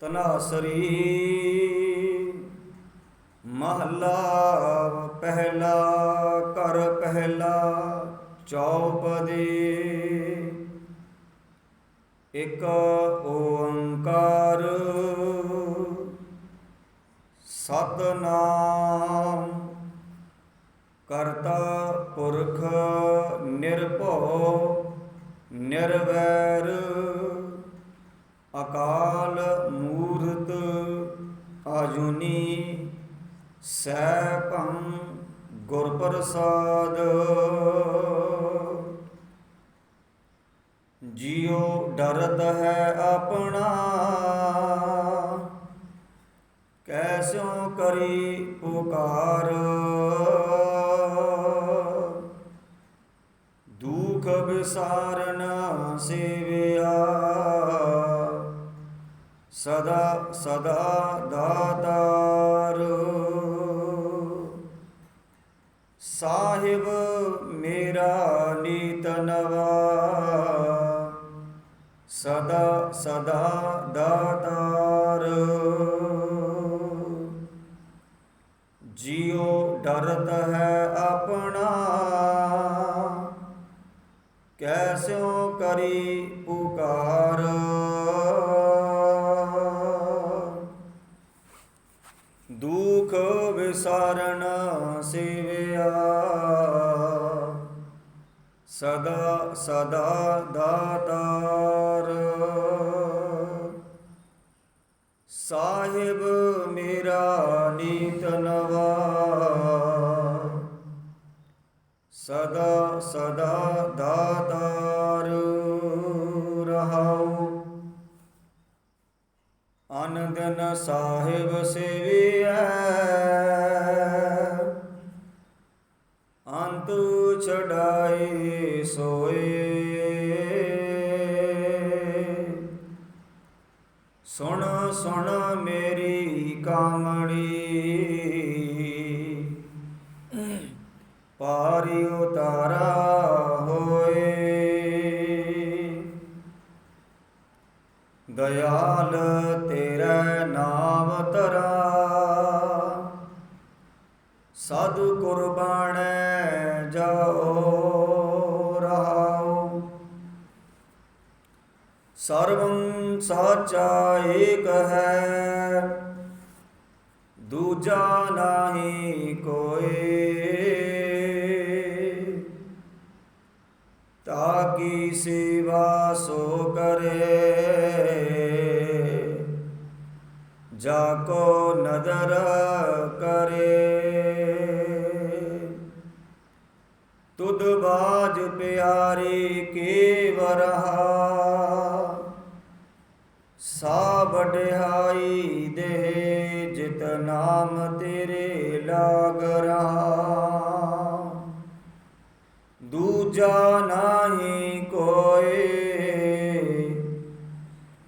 ਤਨਾਸਰੀ ਮਹਲਾ ਪਹਿਲਾ ਕਰ ਪਹਿਲਾ ਚੌਪਦੀ। ਇਕ ਓੰਕਾਰ। ਸਤਨਾਮ। ਕਰਤਾ ਪੁਰਖ ਨਿਰਭਉ ਨਿਰਵੈਰ। ਅਕਾਲ ਮੂਰਤ ਆਜੁਨੀ ਸੈਭੰ ਗੁਰ ਪ੍ਰਸਾਦ ਜਿਉ ਡਰਤ ਹੈ ਆਪਣਾ, ਕੈਸੋਂ ਕਰੀ ਪੁਕਾਰ। ਦੁਖ ਵਿਸਾਰਨ ਸੇਵਿਆ ਸਦਾ ਸਦਾ ਦਾਤਾਰ। ਸਾਹਿਬ ਮੇਰਾ ਨੀਤ ਨਵਾ, ਸਦਾ ਸਦਾ ਦਾਤਾਰ। ਜਿਉ ਡਰਤ ਹੈ ਆਪਣਾ ਕੈਸਿਓ ਕਰੀ ਪੁਕਾਰ। ਵਿਸਾਰਨ ਸੇਵਿਆ। ਸਦਾ ਸਦਾ ਦਾਤਾਰ। ਸਾਹਿਬ ਮੇਰਾ ਨੀਤ ਨਵਾ। ਸਦਾ ਸਦਾ ਦਾਤਾਰ ਰਹਾਉ। ਅਨੰਦਨ ਸਾਹਿਬ ਸੇਵੀਐ ਅੰਤ ਛਡਾਏ ਸੋਏ। ਸੁਣ ਸੁਣ ਮੇਰੀ ਕਾਮਣੀ। ਪਾਰੀ ਉਤਾਰਾ ਸਾਧੂ ਕੁਰਬਾਨ ਜਾਓ ਰਹਾਉ ਸਰਵੰ ਸਾਚਾ ਏਕ ਹੈ, ਦੂਜਾ ਨਾਹੀ ਕੋਏ। ਤਾਕੀ ਸੇਵਾ ਸੋ ਕਰੇ, ਜਾ ਕੋ ਨਦਰ ਕਰੇ। ਤੁਧ ਬਾਜ ਪਿਆਰੀ ਕੇ ਵਰਹਾ ਸਾ ਵਡਿਆਈ ਦੇ ਜਿਤ ਨਾਮ ਤੇਰੇ ਲਾਗ ਰਹਾ ਦੂਜਾ ਨਾਹੀ ਕੋਏ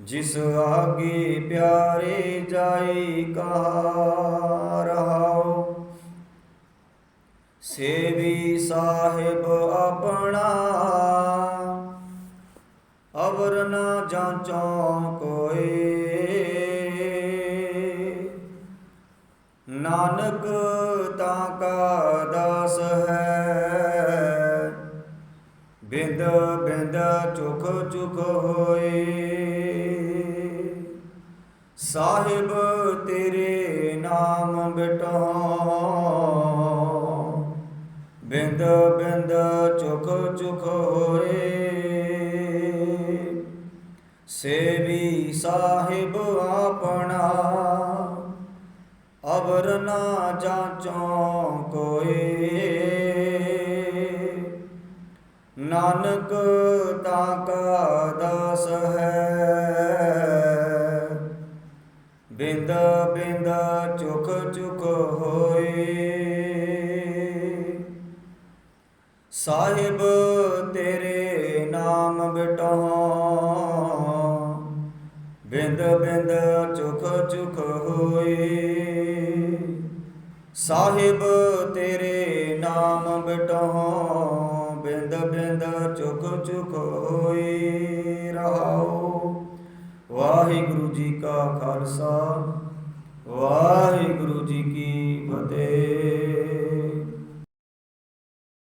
ਜਿਸ ਆਗੇ ਪਿਆਰੇ ਜਾਈ ਕਹਾ ਰਹਾਉ ਸੇਵੀ ਸਾਹਿਬ ਆਪਣਾ। ਅਵਰ ਨਾ ਜਾਂਚੋ ਕੋਏ। ਨਾਨਕ ਤਾਂ ਕਾ ਦਾਸ ਹੈ। ਬਿੰਦ ਬਿੰਦ ਚੁਖ ਚੁਖ ਹੋਏ। ਸਾਹਿਬ ਤੇਰੇ ਨਾਮ ਬਿਟੋ ਬਿੰਦ ਬਿੰਦ ਚੁਖ ਚੁਖ ਹੋਏ। ਸੇਵੀ ਸਾਹਿਬ ਆਪਣਾ ਅਵਰ ਨਾ ਜਾਂਚੋ ਕੋਏ ਨਾਨਕ ਤਾਂ ਕਾ ਦਾਸ ਹੈ। ਬਿੰਦ ਬਿੰਦ ਚੁਖ ਚੁਖ ਸਾਹਿਬ ਤੇਰੇ ਨਾਮ ਬਿਟੋ ਬਿੰਦ ਬਿੰਦ ਚੁਖ ਚੁਖ ਹੋਏ। ਸਾਹਿਬ ਤੇਰੇ ਨਾਮ ਬਿਟੋ ਬਿੰਦ ਬਿੰਦ ਚੁਖ ਚੁਖ ਹੋਏ ਰਹਾਉ ਵਾਹਿਗੁਰੂ ਜੀ ਕਾ ਖਾਲਸਾ। ਵਾਹਿਗੁਰੂ ਜੀ ਕੀ ਫਤਿਹ।